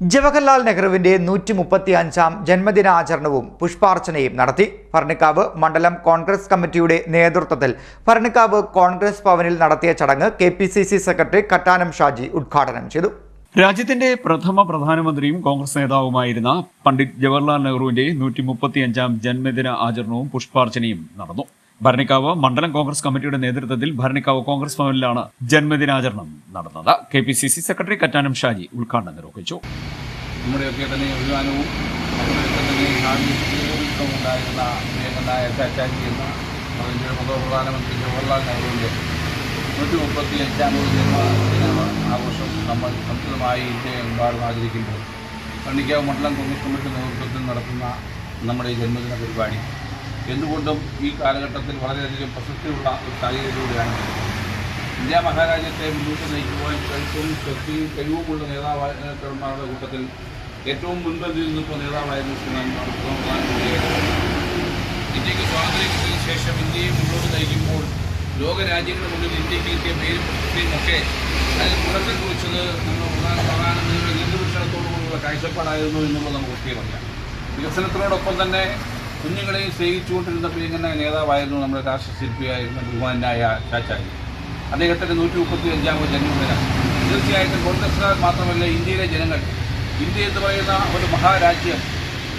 ജവഹർലാൽ നെഹ്റുവിന്റെ നൂറ്റി മുപ്പത്തി അഞ്ചാം ജന്മദിനാചരണവും പുഷ്പാർച്ചനയും നടത്തി. ഭരണിക്കാവ് മണ്ഡലം കോൺഗ്രസ് കമ്മിറ്റിയുടെ നേതൃത്വത്തിൽ ഭരണിക്കാവ് കോൺഗ്രസ് ഭവനിൽ നടത്തിയ ചടങ്ങ് കെ സെക്രട്ടറി കട്ടാനം ഷാജി ഉദ്ഘാടനം ചെയ്തു. രാജ്യത്തിന്റെ പ്രഥമ പ്രധാനമന്ത്രിയും കോൺഗ്രസ് നേതാവുമായിരുന്ന പണ്ഡിറ്റ് ജവഹർലാൽ നെഹ്റുവിന്റെ നൂറ്റി മുപ്പത്തിയഞ്ചാം ജന്മദിന ആചരണവും പുഷ്പാർച്ചനയും നടന്നു. ഭരണിക്കാവ് മണ്ഡലം കോൺഗ്രസ് കമ്മിറ്റിയുടെ നേതൃത്വത്തിൽ ഭരണിക്കാവ് കോൺഗ്രസ് ഭവനിലാണ് ജന്മദിനാചരണം നടന്നത്. K P C C secretary Kattanam Shaji ഉദ്ഘാടനം നിർവഹിച്ചു. നമ്മുടെയൊക്കെ നൂറ്റി മുപ്പത്തി അഞ്ചാമത് ജന്മദിന ആഘോഷം നമ്മൾ സംസ്കൃതമായി ഇന്ത്യയെമ്പാടും ആചരിക്കുമ്പോൾ പണ്ഡിക്കാവ് മണ്ഡലം കോൺഗ്രസ് കമ്മിറ്റി നേതൃത്വത്തിൽ നടത്തുന്ന നമ്മുടെ ജന്മദിന പരിപാടി എന്തുകൊണ്ടും ഈ കാലഘട്ടത്തിൽ വളരെയധികം പ്രസക്തിയുള്ള ഒരു സാഹചര്യത്തിലൂടെയാണ് ഇന്ത്യ മഹാരാജ്യത്തെ മുന്നോട്ട് നയിക്കുവാൻ കഴുത്തും ശക്തിയും കഴിവുമുള്ള നേതാക്കന്മാരുടെ കൂട്ടത്തിൽ ഏറ്റവും മുൻപന്തിയിൽ നിൽക്കുന്ന നേതാവായിരുന്നു ശ്രീമാൻ പ്രധാനമന്ത്രിയായിരുന്നു ഇന്ത്യയ്ക്ക് സ്വാതന്ത്ര്യം കിട്ടിയതിനു ശേഷം ഇന്ത്യയെ മുന്നോട്ട് നയിക്കുമ്പോൾ ലോക രാജ്യങ്ങളുടെ മുന്നിൽ ഇന്ത്യയ്ക്ക് കിട്ടിയ പേരും പ്രശസ്തിയും ഒക്കെ അതിൽ തുടക്കം കുറിച്ചത് നമ്മുടെ പ്രധാന പ്രധാനമന്ത്രി ഇടതുപക്ഷത്തോടുകൂടിയുള്ള കാഴ്ചപ്പാടായിരുന്നു എന്നുള്ളത് നമുക്ക് കൃത്യമറിയാം വികസനത്തിനോടൊപ്പം തന്നെ കുഞ്ഞുങ്ങളെയും സ്നേഹിച്ചുകൊണ്ടിരുന്നപ്പോൾ ഇങ്ങനെ നേതാവായിരുന്നു നമ്മുടെ രാഷ്ട്രശില്പിയായിരുന്ന ബഹുമാനായ ചാച്ചാജി. അദ്ദേഹത്തിന്റെ നൂറ്റി മുപ്പത്തി അഞ്ചാമത് ജന്മദിനം. തീർച്ചയായിട്ടും കോൺഗ്രസ്സുകാർ മാത്രമല്ല ഇന്ത്യയിലെ ജനങ്ങൾ. ഇന്ത്യ എന്ന് പറയുന്ന ഒരു മഹാരാജ്യം.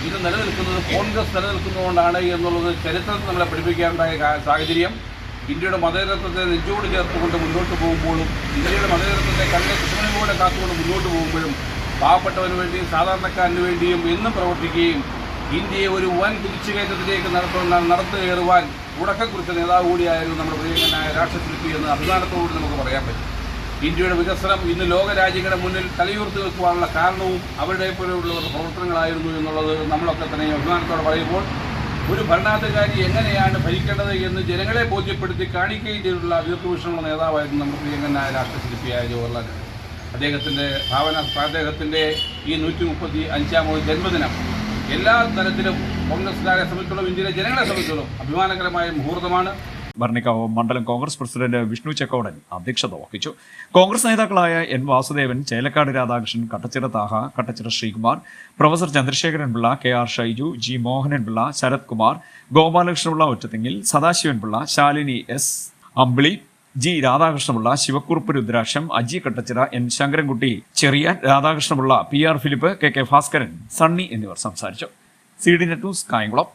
ഇത് നിലനിൽക്കുന്നത് കോൺഗ്രസ് നിലനിൽക്കുന്നതുകൊണ്ടാണ് എന്നുള്ളത് ചരിത്രത്തിൽ നമ്മളെ പഠിപ്പിക്കാനുണ്ടായ സാഹചര്യം. ഇന്ത്യയുടെ മതേതത്വത്തെ നെഞ്ചോട് ചേർത്തുകൊണ്ട് മുന്നോട്ട് പോകുമ്പോഴും ഇന്ത്യയുടെ മതേതത്വത്തെ കണ്ണിലെ കൃഷ്ണനിലൂടെ കാത്തുകൊണ്ട് മുന്നോട്ട് പോകുമ്പോഴും പാവപ്പെട്ടവന് വേണ്ടിയും സാധാരണക്കാരന് വേണ്ടിയും എന്നും പ്രവർത്തിക്കുകയും ഇന്ത്യയെ ഒരു വൻ കുതിച്ചുകയറ്റത്തിലേക്ക് നടത്തുന്ന നടത്തു കയറുവാൻ തുടക്കം കുറിച്ച നേതാവ് കൂടിയായിരുന്നു നമ്മുടെ പ്രിയങ്കനായ രാഷ്ട്രശില്പി എന്ന് അഭിമാനത്തോടു നമുക്ക് പറയാൻ പറ്റും. ഇന്ത്യയുടെ വികസനം ഇന്ന് ലോക രാജ്യങ്ങളുടെ മുന്നിൽ തലയുയർത്തി വെക്കുവാനുള്ള കാരണവും അവരുടെ പോലെയുള്ള പ്രവർത്തനങ്ങളായിരുന്നു എന്നുള്ളത് നമ്മളൊക്കെ തന്നെ അഭിമാനത്തോടെ പറയുമ്പോൾ ഒരു ഭരണാധികാരി എങ്ങനെയാണ് ഭരിക്കേണ്ടത് എന്ന് ജനങ്ങളെ ബോധ്യപ്പെടുത്തി കാണിക്കുകയും ചെയ്തിട്ടുള്ള ദീർഘവീക്ഷണമുള്ള നേതാവായിരുന്നു നമ്മുടെ പ്രിയങ്കനായ രാഷ്ട്രശില്പിയായ ജവഹർലാൽ അദ്ദേഹത്തിന്റെ ഭാവന അദ്ദേഹത്തിന്റെ ഈ നൂറ്റി മുപ്പത്തി അഞ്ചാമത് ജന്മദിനം എല്ലാ തരത്തിലും കോൺഗ്രസ്സുകാരെ സംബന്ധിച്ചോളം ഇന്ത്യയിലെ ജനങ്ങളെ സംബന്ധിച്ചോളം അഭിമാനകരമായ മുഹൂർത്തമാണ്. ഭരണിക്കാവ് മണ്ഡലം കോൺഗ്രസ് പ്രസിഡന്റ് വിഷ്ണു ചെക്കോടൻ അധ്യക്ഷത വഹിച്ചു. കോൺഗ്രസ് നേതാക്കളായ N Vasudevan Chelakkad Radhakrishnan Kattachira Thaha Kattachira Sreekumar professor Chandrasekharan Pillai K R Shaiju G Mohanan Pillai Sarath Kumar Gopalakrishnapillai Ottathingil Sadasivan Pillai Shalini S Ambili G Radhakrishnapillai Sivakurup Rudraksham Aji Kattachira N Sankarankutty ചെറിയ Radhakrishnapillai P R Philip K K Bhaskaran Sunny എന്നിവർ സംസാരിച്ചു. C D net news Kayamkulam.